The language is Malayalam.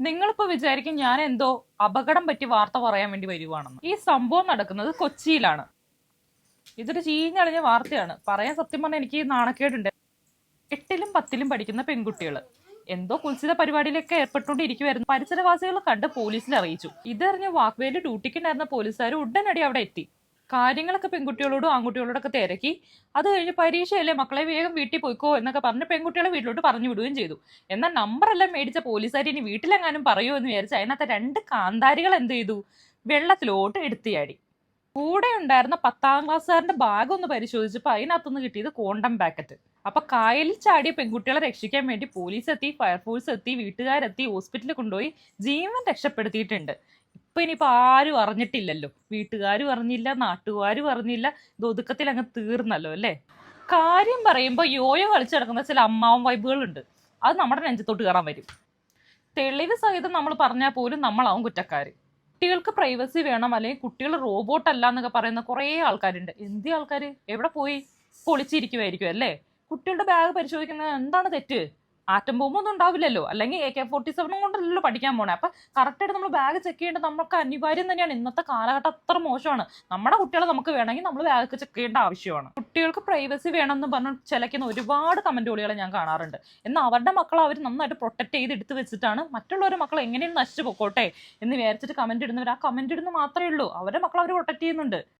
നിങ്ങളിപ്പോ വിചാരിക്കും ഞാൻ എന്തോ അപകടം പറ്റി വാർത്ത പറയാൻ വേണ്ടി വരുവാണെന്ന്. ഈ സംഭവം നടക്കുന്നത് കൊച്ചിയിലാണ്. ഇതൊരു ചീഞ്ഞളിഞ്ഞ വാർത്തയാണ്. പറയാൻ സത്യം പറഞ്ഞാൽ എനിക്ക് നാണക്കേടുണ്ട്. എട്ടിലും പത്തിലും പഠിക്കുന്ന പെൺകുട്ടികൾ എന്തോ കുൽസിത പരിപാടിയിലൊക്കെ ഏർപ്പെട്ടുകൊണ്ടിരിക്കുവായിരുന്നു. പരിസരവാസികൾ കണ്ട് പോലീസിൽ അറിയിച്ചു. ഇതറിഞ്ഞ വാക്വേലി ഡ്യൂട്ടിക്കുണ്ടായിരുന്ന പോലീസുകാർ ഉടനടി അവിടെ എത്തി. കാര്യങ്ങളൊക്കെ പെൺകുട്ടികളോടും ആൺകുട്ടികളോടൊക്കെ തിരക്കി. അത് കഴിഞ്ഞ് പരീക്ഷയല്ലേ മക്കളെ വേഗം വീട്ടിൽ പോയിക്കോ എന്നൊക്കെ പറഞ്ഞ് പെൺകുട്ടികളെ വീട്ടിലോട്ട് പറഞ്ഞു വിടുകയും ചെയ്തു. എന്നാൽ നമ്പറെല്ലാം മേടിച്ച പോലീസുകാർ ഇനി വീട്ടിലെങ്ങാനും പറയുമോ എന്ന് വിചാരിച്ച് അതിനകത്ത് രണ്ട് കാന്താരികൾ എന്ത് ചെയ്തു? വെള്ളത്തിലോട്ട് എടുത്തിയാടി കൂടെ ഉണ്ടായിരുന്ന പത്താം ക്ലാസ്സുകാരന്റെ ബാഗ് ഒന്ന് പരിശോധിച്ചപ്പോൾ അതിനകത്തുനിന്ന് കിട്ടിയത് കോണ്ടം പാക്കറ്റ്. അപ്പൊ കായലിൽ ചാടിയ പെൺകുട്ടികളെ രക്ഷിക്കാൻ വേണ്ടി പോലീസ് എത്തി ഫയർഫോഴ്സ് എത്തി വീട്ടുകാരെത്തി ഹോസ്പിറ്റലിൽ കൊണ്ടുപോയി ജീവൻ രക്ഷപ്പെടുത്തിയിട്ടുണ്ട്. ഇപ്പൊ ഇനിയിപ്പോ ആരും അറിഞ്ഞിട്ടില്ലല്ലോ. വീട്ടുകാരും അറിഞ്ഞില്ല നാട്ടുകാരും അറിഞ്ഞില്ല. ഇത് ഒതുക്കത്തിൽ അങ്ങ് തീർന്നല്ലോ അല്ലേ? കാര്യം പറയുമ്പോൾ യോയോ കളിച്ചു നടക്കുന്ന ചില അമ്മാവും വൈബുകളുണ്ട് അത് നമ്മുടെ നെഞ്ചത്തോട്ട് കയറാൻ വരും. തെളിവ് സഹിതം നമ്മൾ പറഞ്ഞാൽ പോലും നമ്മളാവും കുറ്റക്കാർ കുട്ടികൾക്ക് പ്രൈവസി വേണം അല്ലെങ്കിൽ കുട്ടികൾ റോബോട്ട് അല്ല എന്നൊക്കെ പറയുന്ന കുറേ ആൾക്കാരുണ്ട്. എന്തി ആൾക്കാർ എവിടെ പോയി? പൊളിച്ചിരിക്കുമായിരിക്കും അല്ലേ? കുട്ടികളുടെ ബാഗ് പരിശോധിക്കുന്നത് എന്താണ് തെറ്റ്? ആറ്റം ബോംബൊന്നും ഉണ്ടാവില്ലല്ലോ. അല്ലെങ്കിൽ എ കെ ഫോർട്ടി സെവനും കൊണ്ടല്ലല്ലോ പഠിക്കാൻ പോണേ. അപ്പൊ കറക്റ്റായിട്ട് നമ്മൾ ബാഗ് ചെക്ക് ചെയ്യേണ്ടത് നമുക്ക് അനിവാര്യം തന്നെയാണ്. ഇന്നത്തെ കാലഘട്ടം അത്ര മോശമാണ്. നമ്മുടെ കുട്ടികളെ നമുക്ക് വേണമെങ്കിൽ നമ്മൾ ബാഗ് ചെക്ക് ചെയ്യേണ്ട ആവശ്യമാണ്. കുട്ടികൾക്ക് പ്രൈവസി വേണമെന്ന് പറഞ്ഞ് ചിലക്കുന്ന ഒരുപാട് കമന്റുകൾ ഞാൻ കാണാറുണ്ട്. എന്നാൽ അവരുടെ മക്കളെ അവർ നന്നായിട്ട് പ്രൊട്ടക്ട് ചെയ്ത് എടുത്ത് വെച്ചിട്ടാണ് മറ്റുള്ളവരുടെ മക്കൾ എങ്ങനെയും നശിച്ചു പൊക്കോട്ടെ എന്ന് വിചാരിച്ചിട്ട് കമന്റ് ഇടുന്നവർ ആ കമന്റ് ഇടുന്ന മാത്രമേ ഉള്ളൂ. അവരുടെ മക്കളെ അവർ പ്രൊട്ടക്ട് ചെയ്യുന്നുണ്ട്.